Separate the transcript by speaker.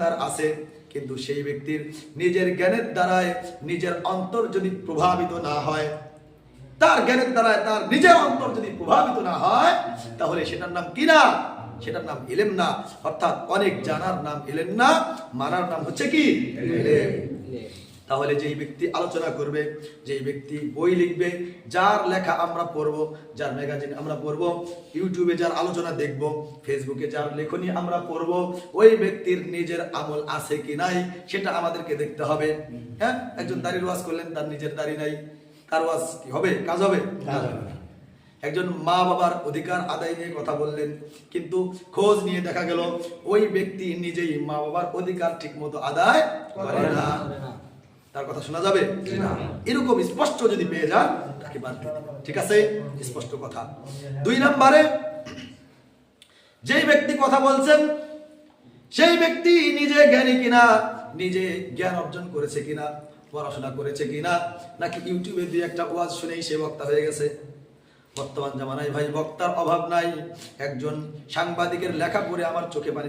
Speaker 1: তার আছে, কিন্তু সেই ব্যক্তির নিজের জ্ঞানের দ্বারায় নিজের অন্তর যদি প্রভাবিত না হয়, তার জ্ঞানের দ্বারায় তার নিজের অন্তর যদি প্রভাবিত না হয়, তাহলে সেটার নাম কি না? সেটার নাম ইলেম না। অর্থাৎ অনেক জানার নাম এলেন না, মানার নাম হচ্ছে কি? তাহলে যেই ব্যক্তি আলোচনা করবে যেই ব্যক্তি বই লিখবে যার লেখা আমরা পড়ব যার ম্যাগাজিন আমরা পড়ব ইউটিউবে যার আলোচনা দেখব ফেসবুকে যার লেখনী আমরা পড়ব ওই ব্যক্তির নিজের আমল আছে কি নাই সেটা আমাদেরকে দেখতে হবে। হ্যাঁ? একজন দাড়ির ওয়াজ করলেন তার নিজের দাড়ি নাই। তার ওয়াজ কি হবে? কাজ হবে? একজন মা বাবার অধিকার আদায় নিয়ে কথা বললেন কিন্তু খোঁজ নিয়ে দেখা গেল ওই ব্যক্তি নিজেই মা বাবার অধিকার ঠিকমতো আদায় করে না। তার কথা শোনা যাবে? এরকম স্পষ্ট যদি পেয়ে যান তাকে বাদ ঠিক আছে? স্পষ্ট কথা। দুই নম্বরে যেই ব্যক্তি কথা বলছেন সেই ব্যক্তি নিজে জ্ঞানী কিনা নিজে জ্ঞান অর্জন করেছে কিনা পড়াশোনা করেছে কিনা নাকি ইউটিউবে দিয়ে একটা ওয়াজ শুনেই সে বক্তা হয়ে গেছে? বর্তমান জামানায় ভাই বক্তার অভাব নাই। একজন সাংবাদিকের লেখা পড়ে আমার চোখে পানি